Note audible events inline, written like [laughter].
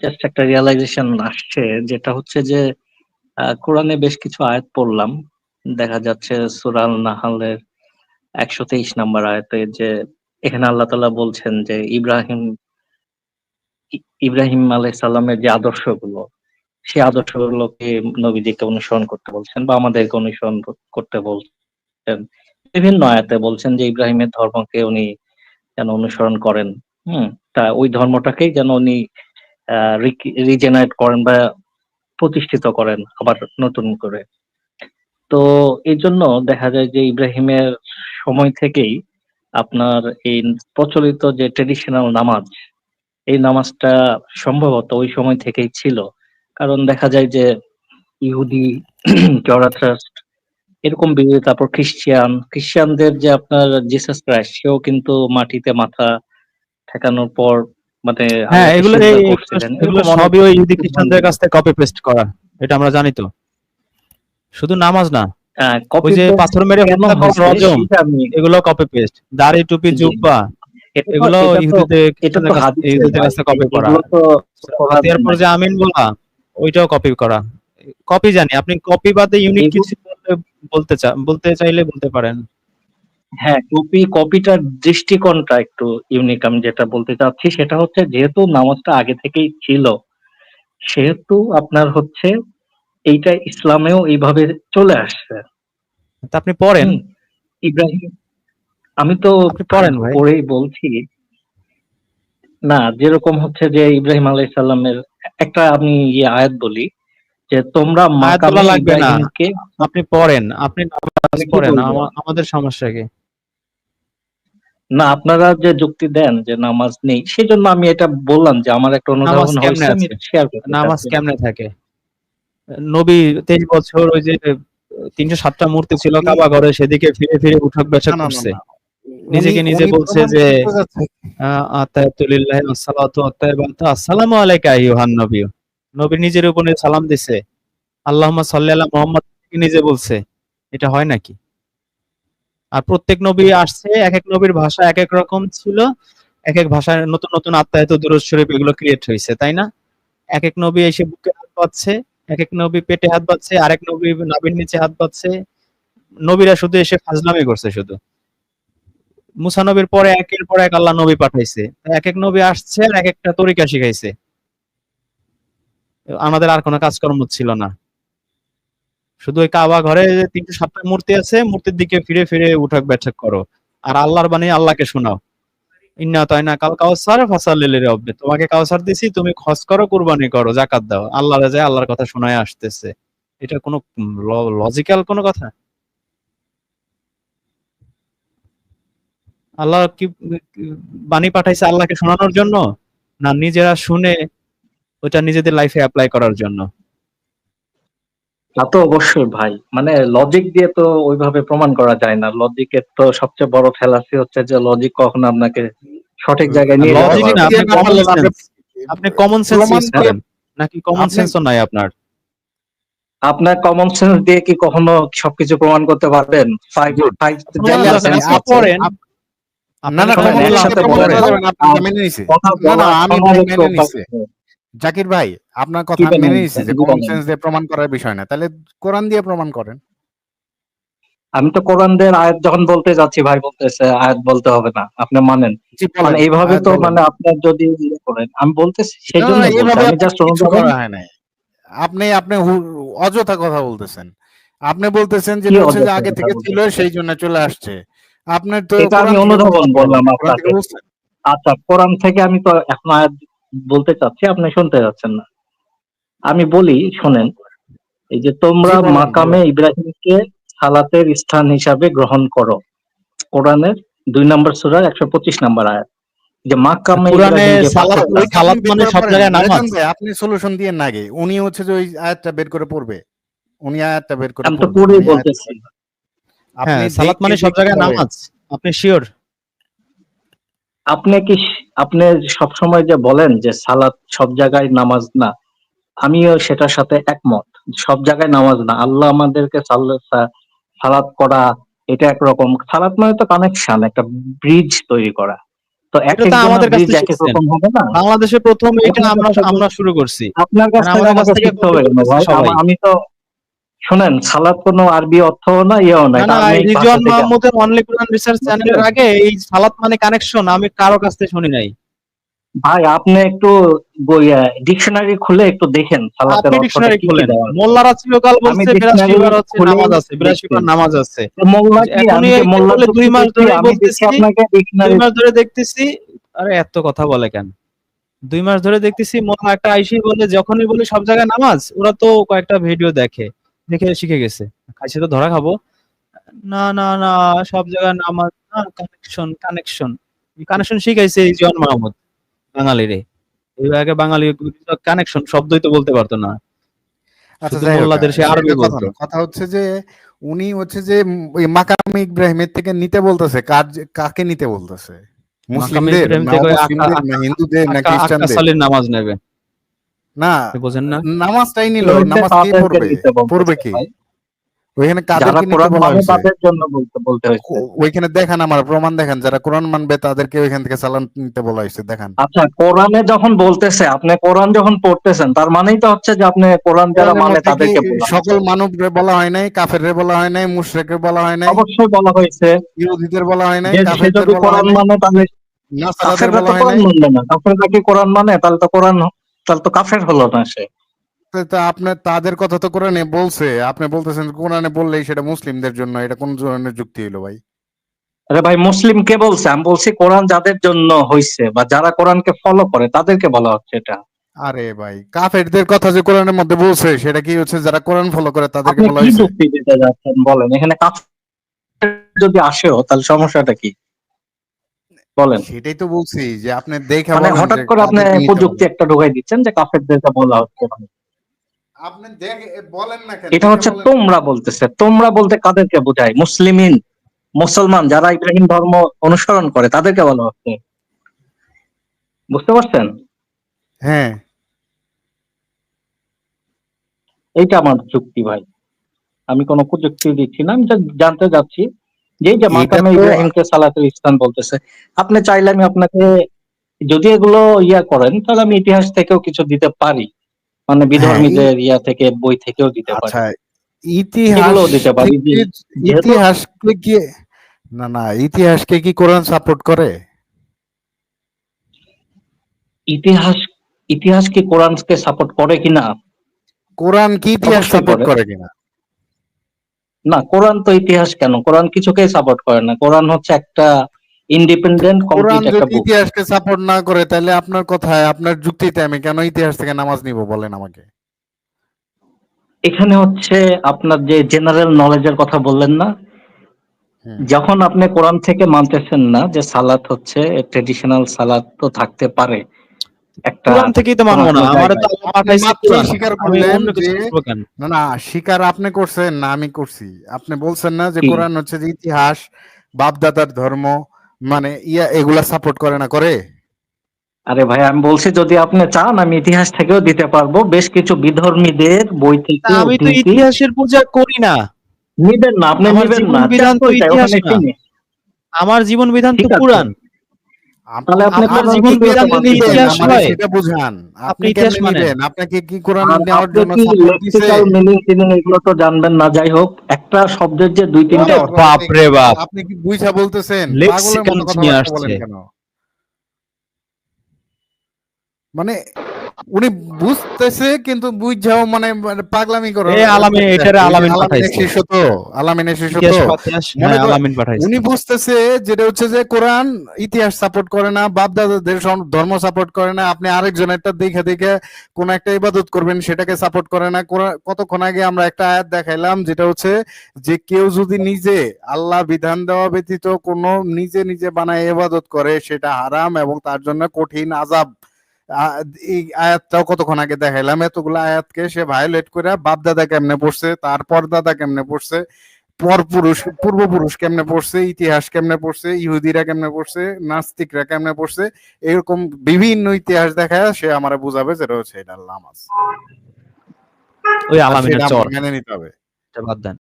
Just একটা realisation আসছে, যেটা হচ্ছে যে কোরআনে বেশ কিছু আয়াত পড়লাম। দেখা যাচ্ছে সুরাল নাহালের একশো তেইশ নাম্বার আয়াতে যে, এখানে আল্লাহ তাআলা বলছেন যে, ইব্রাহিম ইব্রাহিম আলাই সাল্লামের যে আদর্শগুলো, সেই আদর্শগুলোকে নবীজিকে অনুসরণ করতে বলছেন বা আমাদেরকে অনুসরণ করতে বলছেন। বিভিন্ন আয়াতে বলছেন যে, ইব্রাহিমের ধর্মকে উনি যেন অনুসরণ করেন। হুম, তা ওই ধর্মটাকেই যেন উনি রিজেনারেট করেন বা প্রতিষ্ঠিত করেন আবার নতুন করে। তো এই জন্য দেখা যায় যে ইব্রাহিমের সময় থেকেই আপনার এই প্রচলিত যে ট্রেডিশনাল নামাজ, এই নামাজটা সম্ভবত ওই সময় থেকেই ছিল। কারণ দেখা যায় যে ইহুদি [clears throat] জরাথ্রাস্ট এরকম বিভিন্ন তারপর খ্রিস্টিয়ান খ্রিস্টানদের যে আপনার জিসাস ক্রাইস্ট সেও কিন্তু মাটিতে মাথা ঠেকানোর পর মানে হ্যাঁ এগুলো। এগুলো সবই ওই ইহুদি খ্রিস্টানদের কাছ থেকে কপি পেস্ট করা এটা আমরা জানি তো। শুধু নামাজ না। হ্যাঁ, ওই যে পাথর মেরে রজম এগুলো কপি পেস্ট দাড়ি টুপি। জুব্বা এগুলো ইহুদিদের কাছ থেকে কপি করা। এগুলো পর যে আমিন বলা ওইটাও কপি করা। কপি জানি আপনি কপি বাদে ইউনিক কিছু বলতে বলতে চা বলতে চাইলে বলতে পারেন। হ্যাঁ কপি কপিটার দৃষ্টিকোণটা একটু ইউনিক আমি যেটা বলতে চাচ্ছি সেটা হচ্ছে যেহেতু নামাজটা আগে থেকেই ছিল সেহেতু আপনার হচ্ছে এইটা ইসলামেও এইভাবে চলে আসছে। তা আপনি পড়েন? হুম, ইব্রাহিম আমি তো আপনি পড়েন ভাই। পড়েই বলছি। না যেরকম হচ্ছে যে ইব্রাহিম আলাইহিস সালামের একটা আমি ইয়ে আয়াত বলি যে তোমরা মাকামে লাগবে না। আপনি পড়েন আপনি নামাজ পড়েন। আমাদের সমস্যা কি? না আপনারা যে যুক্তি দেন যে নামাজ নেই সেই জন্য আমি এটা বললাম যে আমার একটা অনুধাবন হয়েছে আমি শেয়ার করতে নামাজ কেমনে থাকে? নবী তেইশ বছর ওই যে তিনশো সাতটা মূর্তি ছিল কাবা ঘরে সেদিকে ফিরে ফিরে উঠক না, করছে। নিজেকে নিজে বলছে যে করতে যাচ্ছে। আহ, আত্তায়াতুলিল্লাহ ওয়াসসালাতু আসসালামু আলাইকা আইয়ুহান নবী। নবী নিজের উপরে সালাম দিছে। আল্লাহুম্মা সাল্লি আলা মুহাম্মদ নিজে বলছে? এটা হয় নাকি? আর প্রত্যেক নবী আসছে এক এক নবীর ভাষা এক এক রকম ছিল এক এক ভাষায় নতুন নতুন আত্মায়ত দুরুদ শরীফ এগুলো ক্রিয়েট হয়েছে, তাই না? এক এক নবী এসে বুকে হাত পাচ্ছে এক এক নবী পেটে হাত পাচ্ছে আরেক নবী নাভির নিচে হাত পাচ্ছে নবীরা শুধু এসে ফাজলামি করছে শুধু। মুসা নবীর পরে একের পর এক আল্লাহ নবী পাঠাইছে। এক এক নবী আসছে আর এক একটা তরিকা শিখাইছে। আমাদের আর কোনো কাজকর্ম ছিল না। শুধু ওই কাবা ঘরে যে তিনশো সাতটা মূর্তি আছে, মূর্তির দিকে ফিরে ফিরে উঠক বেঠক করো। আর আল্লাহর বাণী আল্লাহকে শোনাও। ইন্না তাই না কাল কাউসার ফাসালিল রব্বে। তোমাকে কাউসার দিছি, তুমি খরচ করো, কুরবানি করো জাকাত দাও। আল্লাহরে যায় আল্লাহর কথা শোনায় আসতেছে। এটা কোনো লজিক্যাল কোনো কথা? আল্লাহ কি বাণী পাঠাইছে আল্লাহকে শোনানোর জন্য? না নিজেরা শুনে ওটা নিজেদের লাইফে অ্যাপ্লাই করার জন্য। তা তো অবশ্যই ভাই। মানে লজিক দিয়ে তো ওইভাবে প্রমাণ করা যায় না। লজিকের তো সবচেয়ে বড় ফেলাসি হচ্ছে যে লজিক কখনো আপনাকে সঠিক জায়গায় নিয়ে লজিক না। আপনি কমন সেন্স আপনি কমন সেন্স ইউজ করেন। নাকি কমন সেন্সও নাই আপনার? আপনার কমন সেন্স দিয়ে কি কখনো সবকিছু প্রমাণ করতে পারবেন? ফাইভ ফাইভ পড়েন না না আপনার কমন সেন্স বলেন। আপনি মেনে নিছি। কথা না না আমি মেনে নিছি। জাকির ভাই আপনার কথা মেনে নিছি যে কমন সেন্স দিয়ে প্রমাণ করার বিষয় না। তাহলে কোরআন দিয়ে প্রমাণ করেন। আমি তো কোরআনদের আয়াত যখন বলতে যাচ্ছি ভাই বলতেছে আয়াত বলতে হবে না। আপনি মানেন। মানে এইভাবে তো মানে আপনার যদি ইয়ে করেন আমি বলতেছি সেই জন্য না, আমি জাস্ট হয় নাই। আপনি আপনি অযথা কথা বলতেছেন। আপনি বলতেছেন যে হচ্ছে যে আগে থেকে ছিল সেই জন্য চলে আসছে। আপনার তো এটা আমি কোরআন অনুধাবন বললাম আপনাকে। আচ্ছা কোরআন থেকে আমি তো এখন আয়াত বলতে চাচ্ছি আপনি শুনতে যাচ্ছেন না। আমি বলি শোনেন এই যে তোমরা মাকামে ইব্রাহিমকে সালাতের স্থান হিসাবে গ্রহণ করো। কোরআনের দুই নম্বর সূরার একশো পঁচিশ নম্বর আয়াত। যে মাকামে সালাত- মানে সব জায়গায় নামাজ। আপনি সলিউশন দিয়ে না আগে। উনি হচ্ছে যে ওই আয়াতটা বের করে পড়বে। উনি আয়াতটা বের করে আমি তো পড়েই বলতেছি। আপনি হ্যাঁ সালাত মানে সব জায়গায়। নামাজ। আপনি শিওর আপনি কি আপনি সবসময় যে বলেন যে সালাত সব জায়গায় নামাজ না আমিও সেটার সাথে একমত। সব জায়গায় নামাজ না। আল্লাহ আমাদেরকে সাল- সালাত করা এটা একরকম। সালাত মানে তো কানেকশন একটা ব্রিজ তৈরি করা। তো এটা আমাদের বাংলাদেশে প্রথম এটা আমরা আমরা শুরু করছি। আপনার কাছ থেকে হবে আমি তো শুনেন সালাদ কোনো আরবি অর্থ না ইয়েও না না এটা এই বাসা মাহমুদের অনলি কোরআন রিসার্চ চ্যানেলের আগে এই সালাত মানে কানেকশন আমি কারও কাছ থেকে শুনি নাই। ভাই আপনি একটু ডিকশনারি খুলে একটু দেখেন সালাতের অর্থটা ডিকশনারি কি কি খুলেন। দেওয়া আছে। মোল্লারা চিরকাল বলছে বার হচ্ছে নামাজ আছে বার নামাজ আছে। মোল্লা কি আমি মোল্লা দুই মাস ধরে বলতেছি, আপনাকে ডিকশনারি দুই মাস ধরে দেখতেছি আরে এত কথা বলে কেন? দুই মাস ধরে দেখতেছি মোল্লা একটা আইসি বলে যখনই বলি সব জায়গায় নামাজ ওরা তো কয়েকটা ভিডিও দেখে। দেখে শিখে গেছে। খাইছে তো ধরা খাব। না না না সব জায়গায় নামাজ না কানেকশন কানেকশন কানেকশন শিখাইছে এই জন মাহমুদ বাঙালি রে এই আগে বাঙালি কানেকশন শব্দই তো বলতে পারতো না। আচ্ছা কথা বলতো। না। কথা হচ্ছে যে উনি হচ্ছে যে মাকাম ইব্রাহিমের থেকে নিতে বলতেছে কাকে নিতে বলতেছে? মুসলিমদের হিন্দুদের না আক্কা- আক্কা খ্রিস্টানদের? নামাজ নেবে। না আপনি না? নামাজটাই নিল নামাজ কে পড়বে? পড়বে কি? ওইখানে যারা কাদেরকে কোরআন বলা মানে হয়েছে? জন্য বলতে বলতে হয়েছে। ওইখানে দেখান আমার প্রমাণ দেখান যারা কোরআন মানবে তাদেরকে ওইখান থেকে সালাম নিতে বলা হয়েছে দেখান। আচ্ছা কোরআনে যখন বলতেছে আপনি কোরআন যখন পড়তেছেন তার মানেই তো হচ্ছে যে আপনি কোরআন যারা মানে তাদেরকে সকল মানব বলা হয় নাই কাফের বলা হয় নাই মুশরিকরে বলা হয় নাই অবশ্যই বলা হয়েছে। ইহুদিদের বলা হয় নাই কাফেরদের বলা হয় কোরআন মানে তাহলে নাসারাদের কাফেররা বলা হয় নাই। কাফেররা কি কোরআন মানে? তাহলে তো কোরআন তাহলে তো কাফের হলো না সে। আপনার তাদের কথা তো কোরআনে বলছে। আপনি বলতেছেন কোরআনে বললেই সেটা মুসলিমদের জন্য এটা কোন ধরনের যুক্তি হলো ভাই? আরে ভাই মুসলিম কে বলছে? আমি বলছি কোরআন যাদের জন্য হয়েছে বা যারা কোরআনকে ফলো করে তাদেরকে বলা হচ্ছে এটা। আরে ভাই কাফেরদের কথা যে কোরআনের মধ্যে বলছে সেটা কি হচ্ছে যারা কোরআন ফলো করে তাদেরকে বলা হয়েছে? বলেন? এখানে কাফের যদি আসেও তাহলে সমস্যাটা কি? বলেন। সেটাই তো বলছি যে আপনি দেখে মানে হঠাৎ করে আপনি প্রযুক্তি একটা ঢোকাই দিচ্ছেন যে কাফেরদেরকে বলা হচ্ছে। আপনি দেখে বলেন না কেন এটা হচ্ছে তোমরা বলতেছে। তোমরা বলতে কাদেরকে বোঝায়? মুসলিমিন মুসলমান যারা ইব্রাহিম ধর্ম অনুসরণ করে তাদেরকে বলা হচ্ছে। বুঝতে পারছেন? হ্যাঁ। এইটা আমার যুক্তি ভাই। আমি কোনো প্রযুক্তি দিচ্ছি না আমি জানতে যাচ্ছি। যে এই যে মাকামে ইব্রাহিমকে সালাতুল ইসলাম বলতেছে আপনি চাইলে আমি আপনাকে যদি এগুলো ইয়া করেন তাহলে আমি ইতিহাস থেকেও কিছু দিতে পারি। মানে বিধর্মীদের ইয়া থেকে বই থেকেও দিতে পারি। আচ্ছা ইতিহাস দিতে পারি, ইতিহাসকে কি না না ইতিহাসকে কি কোরআন সাপোর্ট করে? ইতিহাস ইতিহাস কি কোরআনকে সাপোর্ট করে কিনা? কোরআন কি ইতিহাস সাপোর্ট। করে কিনা? না কোরআন তো ইতিহাস কেন? কোরআন কিছুকেই সাপোর্ট করে না। কোরআন হচ্ছে একটা ইন্ডিপেন্ডেন্ট কোরআন কমপ্লিট একটা যদি বুক ইতিহাসকে সাপোর্ট না করে তাহলে আপনার কথায় আপনার যুক্তিতে আমি কেন ইতিহাস থেকে নামাজ নিব বলেন আমাকে? এখানে হচ্ছে আপনার যে জেনারেল নলেজের কথা বললেন না যখন আপনি কোরআন থেকে মানতেছেন না যে সালাত হচ্ছে ট্রেডিশনাল সালাত তো থাকতে পারে কোরআন থেকেই তো মানবো না। আমার তো পাঠাইছে কোরআন। স্বীকার করলেন যে- না না স্বীকার আপনি করছেন না আমি করছি। আপনি বলছেন না যে কোরআন হচ্ছে যে ইতিহাস বাপদাদার ধর্ম মানে ইয়া এগুলা সাপোর্ট করে না করে? আরে ভাই আমি বলছি যদি আপনি চান আমি ইতিহাস থেকেও দিতে পারব। বেশ কিছু বিধর্মীদের বই থেকে আমি তো ইতিহাসের পূজা করি না। নিবেন না আপনি আমার নিবেন জীবন না। আমার জীবন বিধান তো কোরআন। আপ- তাহলে আপনি হয় সেটা বুঝান। আপনি ইতিহাস মানেন। আপনাকে কি কোরআন নেওয়ার জন্য লেক্সিক্যাল মিনিং টিনিং এগুলো তো জানবেন না। যাই হোক একটা শব্দের যে দুই তিনটা বাপ রে বাপ। আপনি কি বুঝা বলতেছেন? লেক্সিক্যাল নিয়ে আসছে। কেন? মানে উনি বুঝতেছে কিন্তু বুঝাও মানে পাগলামি করে। এ আলামিন, এটারে আলামিন পাঠাইছে। শিষ্য তো আলামিনের শিষ্য তো। হ্যাঁ, আলামিন পাঠাইছে। উনি বুঝতেছে যেটা হচ্ছে যে কোরআন ইতিহাস সাপোর্ট করে না বাপ দাদাদের ধর্ম সাপোর্ট করে না আপনি আরেকজনেরটা দেখে দেখে কোন একটা ইবাদত করবেন সেটাকে সাপোর্ট করে না। কতক্ষণ আগে আমরা একটা আয়াত দেখাইলাম যেটা হচ্ছে যে কেউ যদি নিজে আল্লাহ বিধান দেওয়া ব্যতীত কোনো নিজে নিজে বানায় ইবাদত করে সেটা হারাম এবং তার জন্য কঠিন আজাব এই আয়াতটাও কতক্ষণ আগে দেখাইলাম? এতগুলো আয়াতকে সে ভায়োলেট করে বাপ দাদা কেমনে পড়ছে? তার পরদাদা কেমনে পড়ছে? পরপুরুষ পূর্বপুরুষ কেমনে পড়ছে? ইতিহাস কেমনে পড়ছে? ইহুদিরা কেমনে পড়ছে? নাস্তিকরা কেমনে পড়ছে? এরকম বিভিন্ন ইতিহাস দেখায় সে আমার বুঝাবে যেটা হচ্ছে এটা নামাজ ওই আলামিনের চর। মেনে নিতে হবে। বাদ দেন।